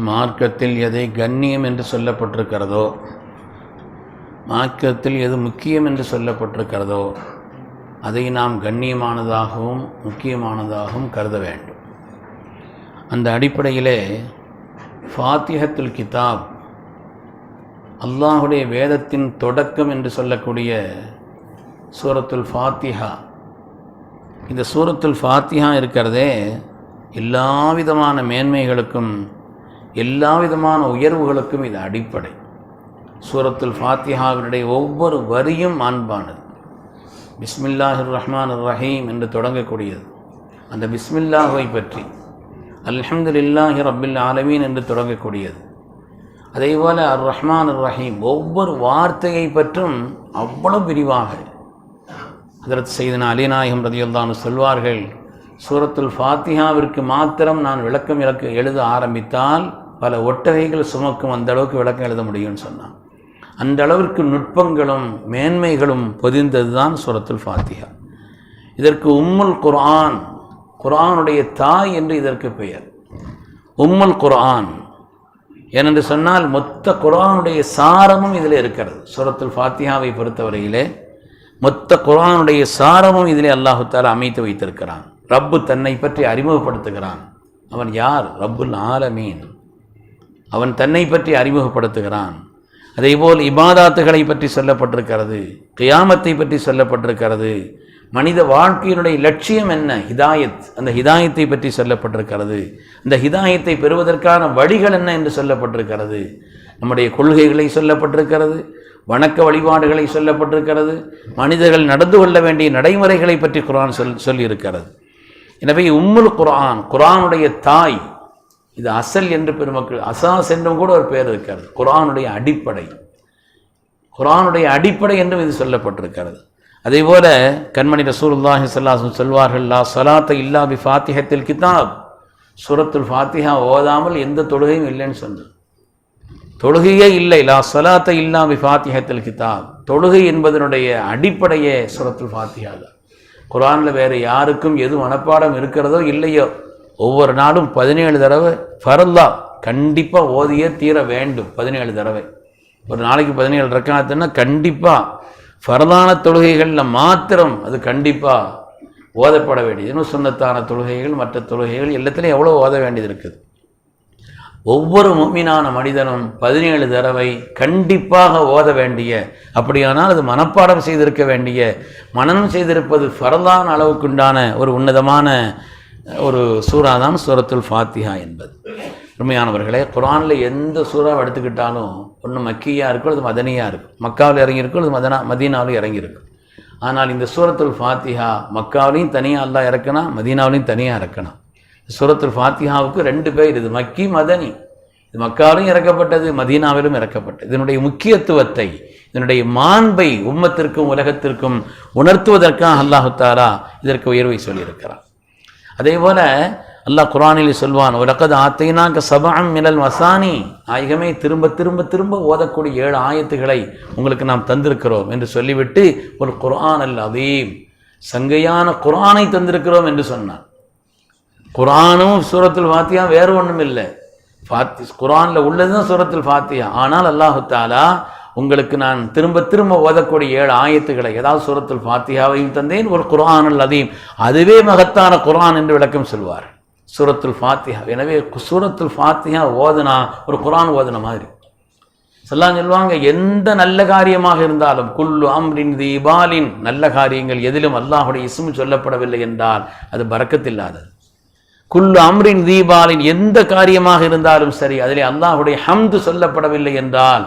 மார்க்கத்தில் எதை கண்ணியம் என்று சொல்லப்பட்டிருக்கிறதோ மார்க்கத்தில் எது முக்கியம் என்று சொல்லப்பட்டிருக்கிறதோ அதை நாம் கண்ணியமானதாகவும் முக்கியமானதாகவும் கருத வேண்டும். அந்த அடிப்படையிலே ஃபாத்திஹத்துல் கிதாப் அல்லாஹுடைய வேதத்தின் தொடக்கம் என்று சொல்லக்கூடிய சூரத்துல் ஃபாத்திஹா. இந்த சூரத்துல் ஃபாத்திஹா இருக்கிறதே எல்லா விதமான மேன்மைகளுக்கும் எல்லா விதமான உயர்வுகளுக்கும் இது அடிப்படை. சூரத்துல் ஃபாத்திஹாவினுடைய ஒவ்வொரு வரியும் அன்பானது. பிஸ்மில்லாஹிர் ரஹ்மான் ரஹீம் என்று தொடங்கக்கூடியது. அந்த பிஸ்மில்லாஹை பற்றி அல்ஹம்துலில்லாஹி ரப்பில் ஆலமீன் என்று தொடங்கக்கூடியது. அதேபோல் அர் ரஹ்மான் ரஹீம் ஒவ்வொரு வார்த்தையை பற்றும் அவ்வளவு விரிவாக. அதற்கு செய்தன அலிநாயகம் ரதியுல்லான்னு சொல்வார்கள் சூரத்துல் ஃபாத்திஹாவிற்கு மாத்திரம் நான் விளக்கம் இலக்கு எழுத ஆரம்பித்தால் பல ஒட்டகைகள் சுமக்கும் அந்த அளவுக்கு விளக்கம் எழுத முடியும்னு சொன்னான். அந்த அளவிற்கு நுட்பங்களும் மேன்மைகளும் பொதிந்தது தான் சூரத்துல் ஃபாத்திஹா. இதற்கு உம்முல் குர்ஆன் குர்ஆனுடைய தாய் என்று இதற்கு பெயர். உம்முல் குர்ஆன். ஏனென்று சொன்னால் மொத்த குர்ஆனுடைய சாரமும் இதில் இருக்கிறது. சுரத்துல் ஃபாத்தியாவை பொறுத்தவரையிலே மொத்த குர்ஆனுடைய சாரமும் இதிலே அல்லாஹு தாலா அமைத்து வைத்திருக்கிறான். ரப்பு தன்னை பற்றி அறிமுகப்படுத்துகிறான். அவன் யார்? ரப்புல் ஆலமீன். அவன் தன்னை பற்றி அறிமுகப்படுத்துகிறான். அதேபோல் இபாதாத்துகளை பற்றி சொல்லப்பட்டிருக்கிறது. கியாமத்தை பற்றி சொல்லப்பட்டிருக்கிறது. மனித வாழ்க்கையினுடைய லட்சியம் என்ன? ஹிதாயத். அந்த ஹிதாயத்தை பற்றி சொல்லப்பட்டிருக்கிறது. அந்த ஹிதாயத்தை பெறுவதற்கான வழிகள் என்ன என்று சொல்லப்பட்டிருக்கிறது. நம்முடைய கொள்கைகளை சொல்லப்பட்டிருக்கிறது. வணக்க வழிபாடுகளை சொல்லப்பட்டிருக்கிறது. மனிதர்கள் நடந்து கொள்ள வேண்டிய நடைமுறைகளை பற்றி குரான் சொல் சொல்லியிருக்கிறது. எனவே உம்முல் குரான் குரானுடைய தாய். இது அசல் என்று பெருமக்கள் அசாஸ் என்றும் கூட ஒரு பேர் இருக்கிறது. குரானுடைய அடிப்படை. குரானுடைய அடிப்படை என்றும் இது சொல்லப்பட்டிருக்கிறது. அதே போல கண்மணி ரசூல்லாஹி ஸல்லல்லாஹு சொல்வார்கள் லா சலாத்த இல்லா பி ஃபாத்திஹத்தில் கிதாப். சுரத்துல் ஃபாத்திஹா ஓதாமல் எந்த தொழுகையும் இல்லைன்னு சொன்னது. தொழுகையே இல்லை. லா சலாத்த இல்லா பி ஃபாத்திஹத்தில் கிதாப். தொழுகை என்பதனுடைய அடிப்படையே சுரத்துல் ஃபாத்திஹா தான். குரானில் வேறு யாருக்கும் எது மனப்பாடம் இருக்கிறதோ இல்லையோ ஒவ்வொரு நாளும் பதினேழு தடவை ஃபரல்லா கண்டிப்பாக ஓதியே தீர வேண்டும் பதினேழு தடவை. ஒரு நாளைக்கு பதினேழு ரக்காத்துன்னா கண்டிப்பாக ஃபரதான தொழுகைகளில் மாத்திரம் அது கண்டிப்பாக ஓதப்பட வேண்டியது. இன்னும் சுண்ணத்தான தொழுகைகள் மற்ற தொழுகைகள் எல்லாத்துலேயும் எவ்வளோ ஓத வேண்டியது இருக்குது. ஒவ்வொரு மும்மினான மனிதனும் பதினேழு தடவை கண்டிப்பாக ஓத வேண்டிய அப்படியானால் அது மனப்பாடம் செய்திருக்க வேண்டிய மனனம் செய்திருப்பது ஃபரதான அளவுக்குண்டான ஒரு உன்னதமான ஒரு சூறா தான் சூரத்துல் ஃபாத்திஹா என்பது. உண்மையானவர்களே குரானில் எந்த சூறாவை எடுத்துக்கிட்டாலும் ஒன்று மக்கியாக இருக்கும் அது மதனியாக இருக்கும். மக்காவில் இறங்கியிருக்கும் அது மதனா மதீனாவிலும் இறங்கியிருக்கும். ஆனால் இந்த சூரத்துல் ஃபாத்திஹா மக்காவிலையும் தனியாக அல்லா இறக்கணும் மதீனாவிலையும் தனியாக இறக்கணும். சூரத்துல் ஃபாத்திஹாவுக்கு ரெண்டு பேர் இது மக்கி மதனி. இது மக்காவிலும் இறக்கப்பட்டது மதீனாவிலும் இறக்கப்பட்டது. இதனுடைய முக்கியத்துவத்தை இதனுடைய மாண்பை உம்மத்திற்கும் உலகத்திற்கும் உணர்த்துவதற்காக அல்லாஹு தாரா இதற்கு உயர்வை சொல்லியிருக்கிறான். அதே போல அல்லாஹ் குரானில் சொல்வான் உலகது ஆத்தைனாக்க சபாம் மிலல் வசானி. ஆயகமே திரும்ப திரும்ப திரும்ப ஓதக்கூடிய ஏழு ஆயத்துகளை உங்களுக்கு நாம் தந்திருக்கிறோம் என்று சொல்லிவிட்டு ஒரு குரான் அல்ல அதீம் சங்கையான குரானை தந்திருக்கிறோம் என்று சொன்னான். குரானும் சூரத்தில் ஃபாத்தியா வேறு ஒன்றும் இல்லை. ஃபாத்தி குரானில் உள்ளது தான் ஃபாத்தியா ஆனால் அல்லாஹு தாலா உங்களுக்கு நான் திரும்ப திரும்ப ஓதக்கூடிய ஏழு ஆயத்துக்களை ஏதாவது சூரத்தில் ஃபாத்தியாவையும் தந்தேன் ஒரு குரான் அதையும் அதுவே மகத்தான குரான் என்று விளக்கம் சொல்வார். சூரத்துல் ஃபாத்தியா எனவே சூரத்துல் ஃபாத்தியா ஓதுனா ஒரு குரான் ஓதுன மாதிரி. சொல்லாம் சொல்லுவாங்க எந்த நல்ல காரியமாக இருந்தாலும் குல்லு அம்ரின் தீபாலின் நல்ல காரியங்கள் எதிலும் அல்லாஹுடைய இசும் சொல்லப்படவில்லை என்றால் அது பறக்கத்தில்லாதது. குல்லு அம்ரின் தீபாலின் எந்த காரியமாக இருந்தாலும் சரி அதிலே அல்லாஹுடைய ஹம்து சொல்லப்படவில்லை என்றால்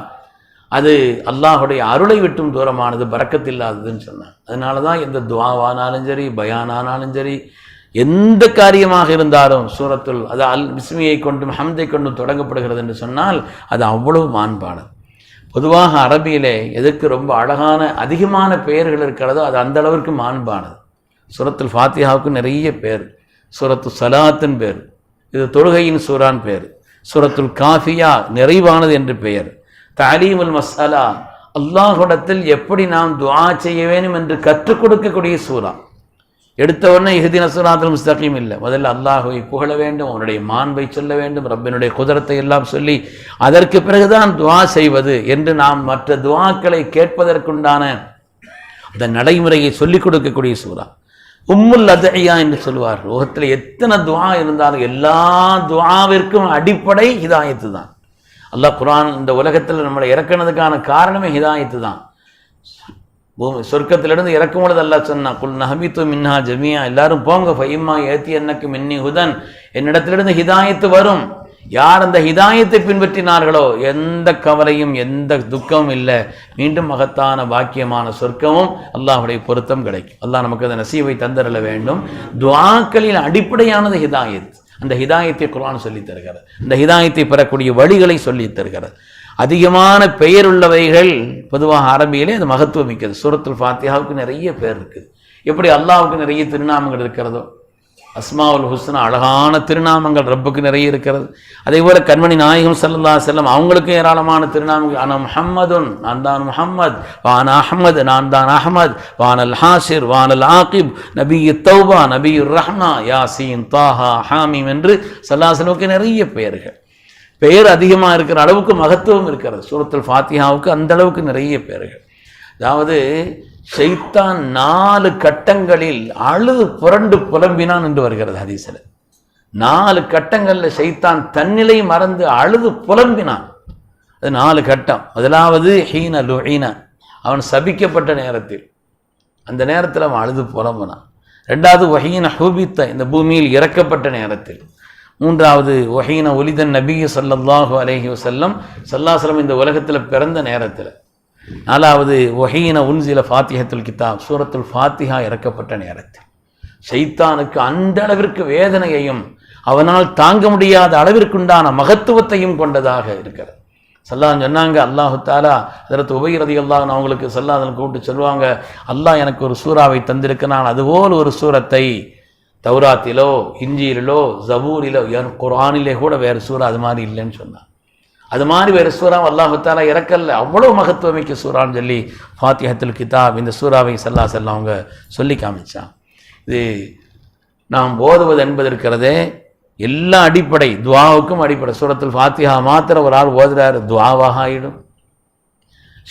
அது அல்லாஹுடைய அருளை விட்டும் தூரமானது பறக்கத்தில்லாததுன்னு சொன்னான் அதனால தான் எந்த துவாவானாலும் சரி பயானானாலும் சரி எந்த காரியமாக இருந்தாலும் சூரத்துல் அது அல் விஸ்மியை கொண்டும் ஹம்தை கொண்டும் தொடங்கப்படுகிறது என்று சொன்னால் அது அவ்வளவு மாண்பானது. பொதுவாக அரபியிலே எதற்கு ரொம்ப அழகான அதிகமான பெயர்கள் இருக்கிறதோ அது அந்த அளவிற்கு மாண்பானது. சூரத்துல் ஃபாத்தியாவுக்கு நிறைய பேர். சூரத்து சலாத்தின் பேர். இது தொழுகையின் சூரான் பேர். சூரத்துல் காஃபியா நிறைவானது என்று பெயர். தாலீமுல் மசாலா அல்லாஹுடத்தில் எப்படி நாம் துவா செய்ய வேண்டும் என்று கற்றுக் கொடுக்கக்கூடிய சூறா. எடுத்த உடனே இஹ்தின சுராத்தில் முஸ்தகீம் இல்லை. முதல்ல அல்லாஹுவை புகழ வேண்டும் அவனுடைய மாண்பை சொல்ல வேண்டும் ரப்பினுடைய குதிரத்தை எல்லாம் சொல்லி அதற்கு பிறகுதான் துவா செய்வது என்று நாம் மற்ற துவாக்களை கேட்பதற்குண்டான அந்த நடைமுறையை சொல்லிக் கொடுக்கக்கூடிய சூறா. உம்முல் அதஐயா என்று சொல்லுவார். உலகத்தில் எத்தனை துவா இருந்தாலும் எல்லா துவாவிற்கும் அடிப்படை ஹிதாயத்து தான் அல்லாஹ் குரான் இந்த உலகத்தில் நம்மளை இறக்குனதுக்கான காரணமே ஹிதாயத்து தான் பூமி சொர்க்கத்திலிருந்து இறக்கும் பொழுது அல்லா சொன்னா குல் நஹமித்து மின்ஹா ஜமியா எல்லாரும் போங்க ஃபையம்மா ஏத்தி என்னக்கு மின்னி ஹுதன். என்னிடத்திலிருந்து ஹிதாயத்து வரும். யார் அந்த ஹிதாயத்தை பின்பற்றினார்களோ எந்த கவலையும் எந்த துக்கமும் இல்லை. மீண்டும் மகத்தான பாக்கியமான சொர்க்கமும் அல்லாஹுடைய பொருத்தம் கிடைக்கும். அல்லாஹ் நமக்கு அந்த நசீவை தந்தரல வேண்டும். துவாக்களின் அடிப்படையானது ஹிதாயத். அந்த ஹிதாயத்தை குரான் சொல்லித் தருகிறது. அந்த ஹிதாயத்தை பெறக்கூடிய வழிகளை சொல்லித் தருகிறது. அதிகமான பெயர் உள்ளவைகள் பொதுவாக அரபியிலே அது மகத்துவம் மிக்கது சூரத்துல் ஃபாத்தியாவுக்கு நிறைய பேர் இருக்குது. எப்படி அல்லாவுக்கு நிறைய திருநாமங்கள் இருக்கிறதோ அஸ்மாவுல் ஹுஸ்னா அழகான திருநாமங்கள் ரப்புக்கு நிறைய இருக்கிறது. அதே போல கண்மணி நாயகம் சல்லா செல்லம் அவங்களுக்கும் ஏராளமான திருநாமங்கள். ஆனால் முஹம்மதுன் நான் தான் முஹம்மத். வான் அஹமது நான் தான் அஹ்மத். வானல் ஹாசிர் வானல் ஆகிப். நபி தௌபா நபி ரஹ்மா. யாசீன் தாஹா ஹாமிம் என்று சல்லாசனுக்கு நிறைய பெயர்கள். பெயர் அதிகமாக இருக்கிற அளவுக்கு மகத்துவம் இருக்கிறது. சூரத்துல் ஃபாத்திஹாவுக்கு அந்த அளவுக்கு நிறைய பெயர்கள். அதாவது ஷைத்தான் நாலு கட்டங்களில் அழுது புரண்டு புலம்பினான் என்று வருகிறது ஹதீசில் நாலு கட்டங்களில் சைத்தான் தன்னிலை மறந்து அழுது புலம்பினான். அது நாலு கட்டம். முதலாவது ஹீன லுஹீன. அவன் சபிக்கப்பட்ட நேரத்தில். அந்த நேரத்தில் அவன் அழுது புலம்பினான். ரெண்டாவது ஒஹீன ஹூபித்த. இந்த பூமியில் இறக்கப்பட்ட நேரத்தில். மூன்றாவது ஒஹீன ஒலிதன் நபி சல்லாஹூ அலஹி வசல்லம் சல்லாசலம் இந்த உலகத்தில் பிறந்த நேரத்தில். நாலாவது ஒஹீன உன்சில ஃபாத்திஹத்துல் கித்தாப் சூரத்துல் ஃபாத்திஹா இறக்கப்பட்ட நேரத்தில். சைத்தானுக்கு அந்த அளவிற்கு வேதனையையும் அவனால் தாங்க முடியாத அளவிற்குண்டான மகத்துவத்தையும் கொண்டதாக இருக்கிறது. சல்லான் சொன்னாங்க அல்லாஹு தாலா அதற்கு உபயிரதி அல்லாஹ் அவங்களுக்கு சல்லாஹ் கூப்பிட்டு சொல்லுவாங்க அல்லாஹ் எனக்கு ஒரு சூறாவை தந்திருக்கிறான் அதுபோல் ஒரு சூரத்தை தௌராத்திலோ இஞ்சியிலோ ஜபூரிலோ குரானிலே கூட வேறு சூறா அது மாதிரி இல்லைன்னு சொன்னான். அது மாதிரி வேறு சூறாவை அல்லாஹுத்தாலா இறக்கல்ல. அவ்வளோ மகத்துவமிக்க சூறான்னு சொல்லி ஃபாத்திஹத்துல் கிதாப் இந்த சூறாவை செல்லா செல்லம் அவங்க சொல்லி காமிச்சான். இது நாம் ஓதுவது என்பது இருக்கிறதே எல்லா அடிப்படை துவாவுக்கும் அடிப்படை. சூரத்தில் ஃபாத்திஹா மாத்திர ஒரு ஆள் ஓதுறாரு துவாவாக ஆயிடும்.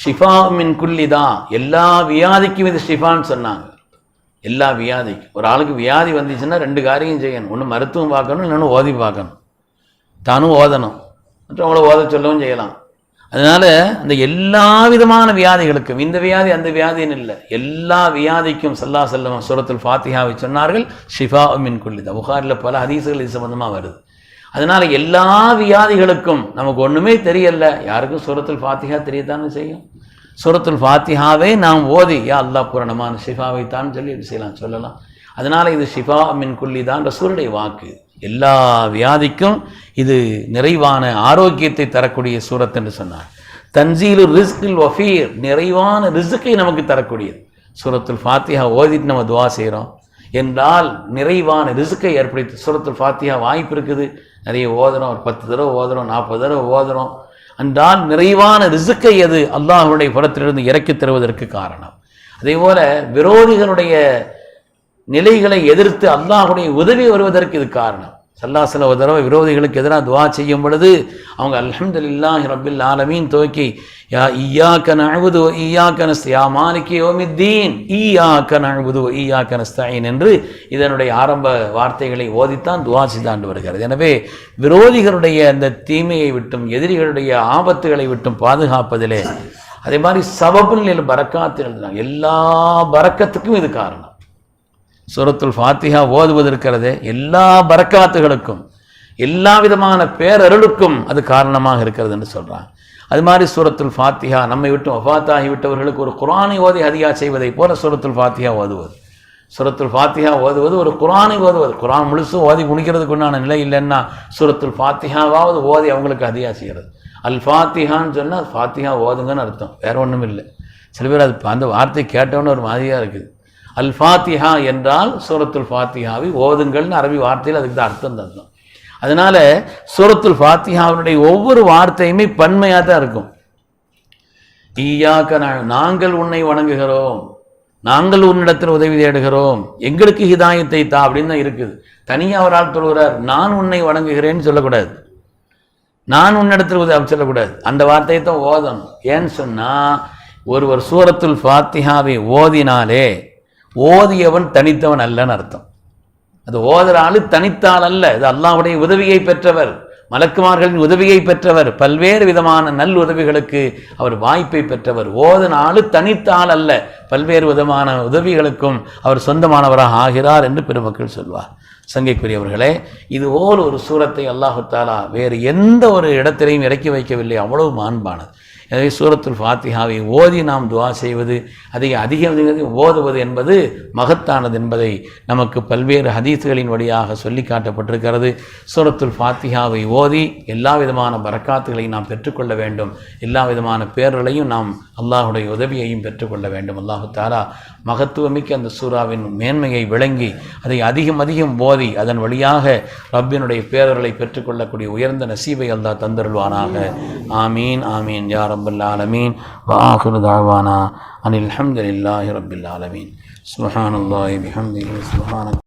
ஷிஃபா மின் தான் எல்லா வியாதிக்கும் இது ஷிஃபான்னு சொன்னாங்க. எல்லா வியாதிக்கும். ஒரு ஆளுக்கு வியாதி வந்துச்சுன்னா ரெண்டு காரியம் செய்யணும். ஒன்று மருத்துவம் பார்க்கணும் இன்னொன்று ஓதி பார்க்கணும். தானும் ஓதணும். மற்றவங்கள ஓத சொல்லவும் செய்யலாம். அதனால அந்த எல்லா விதமான வியாதிகளுக்கும் இந்த வியாதி அந்த வியாதின்னு இல்லை எல்லா வியாதிக்கும் சல்லா செல்லம் சுரத்தில் ஃபாத்திஹாவை சொன்னார்கள் ஷிஃபா மின் குல்லிதா புகாரில் பல ஹதீசுகள் இது சம்பந்தமாக வருது. அதனால எல்லா வியாதிகளுக்கும் நமக்கு ஒன்றுமே தெரியல. யாருக்கும் சுரத்தில் ஃபாத்திஹா தெரியத்தானே செய்யும். சுரத்துல் ஃபாத்திஹாவை நாம் ஓதி யா அல்லாஹ் பூரணமான ஷிஃபாவை தான் சொல்லி இது செய்யலாம் சொல்லலாம். அதனால இது ஷிஃபா மின் குல்லி தான் வாக்கு. எல்லா வியாதிக்கும் இது நிறைவான ஆரோக்கியத்தை தரக்கூடிய சூரத் என்று சொன்னார். தன்சீலு ரிஸ்கில் வஃபீர் நிறைவான ரிஸ்கை நமக்கு தரக்கூடியது. சூரத்துல் ஃபாத்தியா ஓதிட்டு நம்ம துவா செய்கிறோம் என்றால் நிறைவான ரிஸ்கை ஏற்படுத்தி சூரத்துல் ஃபாத்தியா வாய்ப்பு இருக்குது. நிறைய ஓதுறோம் ஒரு பத்து தடவை ஓதுறோம் நாற்பது தடவை ஓதுறோம். என்றால் நிறைவான ரிசுக்கை அது அல்லாஹனுடைய புறத்திலிருந்து இறக்கி தருவதற்கு காரணம். அதே போல விரோதிகளுடைய நிலைகளை எதிர்த்து அல்லாஹுடைய உதவி வருவதற்கு இது காரணம். சல்லாசல ஒரு தடவை விரோதிகளுக்கு எதிராக துவா செய்யும் பொழுது அவங்க அல்ஹம்துலில்லாஹி ரபில் ஆலமீன் துவக்கி யா ஈயா கன் அழுவது ஈயா நஸ்த யா மாலிக்கி ஓமித்தீன் ஈயா கன் அழுவது ஈயா கனஸ்தாயின் என்று இதனுடைய ஆரம்ப வார்த்தைகளை ஓதித்தான் துவா செய்தாண்டு வருகிறது. எனவே விரோதிகளுடைய அந்த தீமையை விட்டும் எதிரிகளுடைய ஆபத்துகளை விட்டும் பாதுகாப்பதிலே அதே மாதிரி சபபுல் பரக்காத்து எழுதுனாங்க எல்லா பறக்கத்துக்கும் இது காரணம். சூரத்துல் ஃபாத்திஹா ஓதுவது இருக்கிறதே எல்லா பரக்காத்துகளுக்கும் எல்லா விதமான பேரருளுக்கும் அது காரணமாக இருக்கிறது என்று சொல்றாங்க. அது மாதிரி சூரத்துல் ஃபாத்திஹா நம்மை விட்டு ஒஃபாத்தாகி விட்டவர்களுக்கு ஒரு குரானை ஓதி அதிகா செய்வதை போல சூரத்துல் ஃபாத்திஹா ஓதுவது. சூரத்துல் ஃபாத்திஹா ஓதுவது ஒரு குரானை ஓதுவது. குரான் முழுசும் ஓதி முடிக்கிறதுக்கு உண்டான நிலை இல்லைன்னா சூரத்துல் ஃபாத்திஹாவாவது ஓதி அவங்களுக்கு அதிகா செய்கிறது அல் ஃபாத்திஹான்னு சொன்னால் ஃபாத்திஹா ஓதுங்கன்னு அர்த்தம். வேற ஒன்றும் இல்லை சில பேர் அது அந்த வார்த்தை கேட்டோன்னு ஒரு மாதிரியாக இருக்குது. அல் ஃபாத்திஹா என்றால் சூரத்துல் ஃபாத்திஹாவை ஓதுங்கள்னு அரபி வார்த்தையில் அதுக்கு தான் அர்த்தம் தந்தோம். அதனால சூரத்துல் ஃபாத்திஹாவினுடைய ஒவ்வொரு வார்த்தையுமே பன்மையாக தான் இருக்கும். ஈயாக்க நாங்கள் உன்னை வணங்குகிறோம். நாங்கள் உன்னிடத்தில் உதவி தேடுகிறோம். எங்களுக்கு ஹிதாயத்தை தா அப்படின்னு தான் இருக்குது. தனியாக ஒரு ஆள் சொல்கிறார் நான் உன்னை வணங்குகிறேன்னு சொல்லக்கூடாது. நான் உன்னிடத்தில் உதவி சொல்லக்கூடாது. அந்த வார்த்தையை தான் ஓதணும். ஏன்னு சொன்னால் ஒருவர் சூரத்துல் ஃபாத்திஹாவை ஓதினாலே ஓதியவன் தனித்தவன் அல்லன்னு அர்த்தம். அது ஓதுற ஆளு தனித்தாள் அல்ல. இது அல்லாவுடைய உதவியை பெற்றவர். மலக்குமார்களின் உதவியை பெற்றவர். பல்வேறு விதமான நல் உதவிகளுக்கு அவர் வாய்ப்பை பெற்றவர். ஓதுன ஆளு தனித்தாள் அல்ல. பல்வேறு விதமான உதவிகளுக்கும் அவர் சொந்தமானவராக ஆகிறார் என்று பெருமக்கள் சொல்வார். சங்கைக்குரியவர்களே இது போல் ஒரு சூரத்தை அல்லாஹு தாலா வேறு எந்த ஒரு இடத்திலையும் இறக்கி வைக்கவில்லை. அவ்வளவு மாண்பானது. எனவே சூரத்துல் ஃபாத்திஹாவை ஓதி நாம் துவா செய்வது அதை அதிகம் அதிகம் ஓதுவது என்பது மகத்தானது என்பதை நமக்கு பல்வேறு ஹதீஸ்களின் வழியாக சொல்லி காட்டப்பட்டிருக்கிறது. சூரத்துல் ஃபாத்திஹாவை ஓதி எல்லா விதமான பரக்காத்துகளையும் நாம் பெற்றுக்கொள்ள வேண்டும். எல்லா விதமான பேர்களையும் நாம் அல்லாஹுடைய உதவியையும் பெற்றுக்கொள்ள வேண்டும். அல்லாஹு தாரா மகத்துவமிக்க அந்த சூறாவின் மேன்மையை விளங்கி அதை அதிகம் அதிகம் ஓதி அதன் வழியாக ரப்பினுடைய பேரர்களை பெற்றுக்கொள்ளக்கூடிய உயர்ந்த நசீபை அல்லா தந்தருள்வானாக. ஆமீன் ஆமீன். யா ரப்பல் ஆலமீன் வாஹிரு தாவானா அனில் அல்ஹம்துலில்லாஹி ரப்பில் ஆலமீன் சுப்ஹானல்லாஹி பிஹம்திஹி சுப்ஹானக்